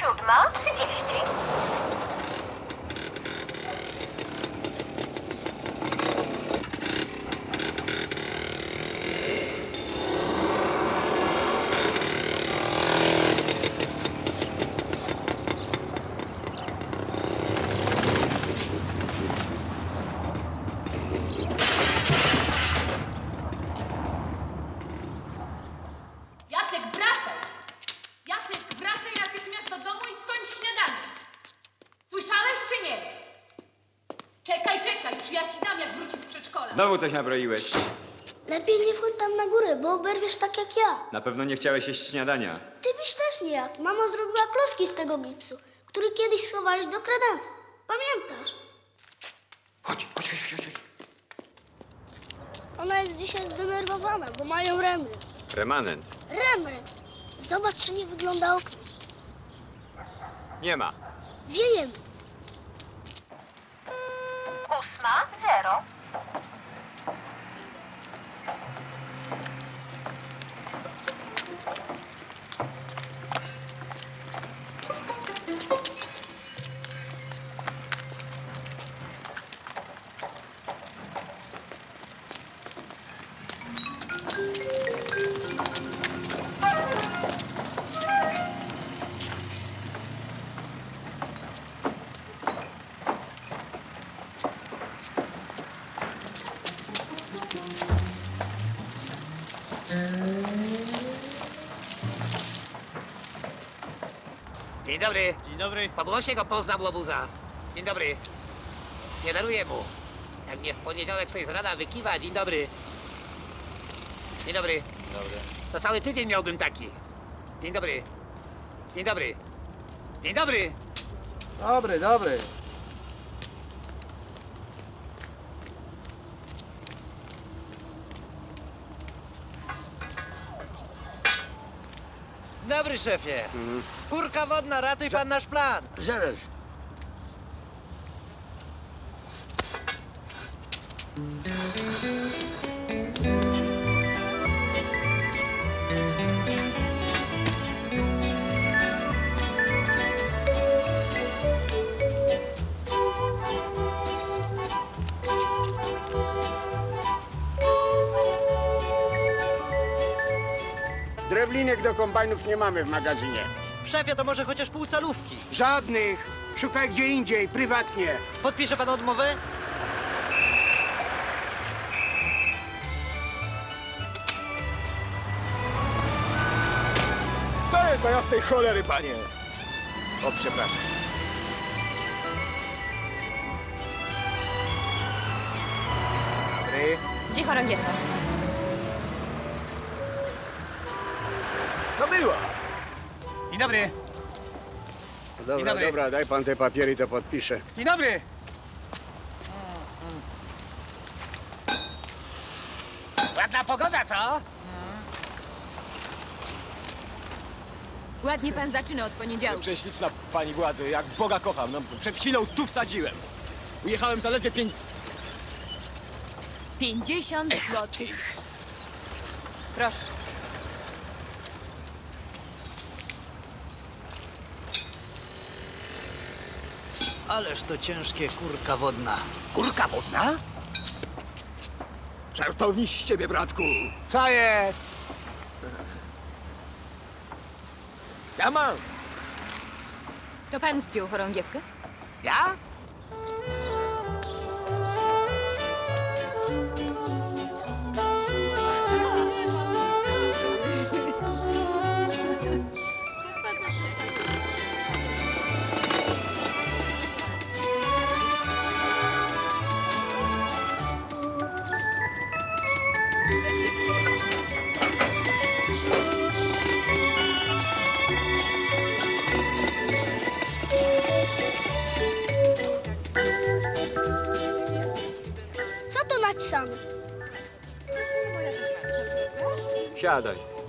Siódma trzydzieści. Przedszkola. Znowu coś nabroiłeś. Lepiej nie wchodź tam na górę, bo oberwiesz tak jak ja. Na pewno nie chciałeś jeść śniadania. Ty byś też nie jadł. Mama zrobiła kloski z tego gipsu, który kiedyś schowałeś do kredensu. Pamiętasz? Chodź, chodź, chodź, chodź. chodź. Ona jest dzisiaj zdenerwowana, bo mają remry. Remanent. Remry! Zobacz, czy nie wygląda okno. Nie ma. Wiejemy. Ósma zero. Thank you. Dzień dobry. Dzień dobry. Po głosie go poznam łobuza. Dzień dobry. Nie daruję mu. Jak mnie w poniedziałek coś z rana wykiwa, dzień dobry. Dzień dobry. Dobry. To cały tydzień miałbym taki. Dzień dobry. Dzień dobry. Dzień dobry. Dobry, dobry. Dobry szefie. Kurka wodna, ratuj pan nasz plan. Zaraz. Drewlinek do kombajnów nie mamy w magazynie. Szefie, to może chociaż pół calówki. Żadnych. Szukaj gdzie indziej, prywatnie. Podpisze pan odmowę? To jest do jasnej cholery, panie. O, przepraszam. Dobry. Gdzie chorągiewka? Była. Dzień dobry. Dobra, dobry. dobra, daj pan te papiery, to podpiszę. Dzień dobry. Ładna pogoda, co? Ładnie pan zaczyna od poniedziałku. Prześliczna pani władzy, jak Boga kocham. No, przed chwilą tu wsadziłem. Ujechałem zaledwie pięć... 50 złotych. Proszę. Ależ to ciężkie kurka wodna. Kurka wodna? Żartowniś z ciebie, bratku. Co jest? Ja mam. To pan zdjął chorągiewkę? Ja? Co to napisane? Siadaj.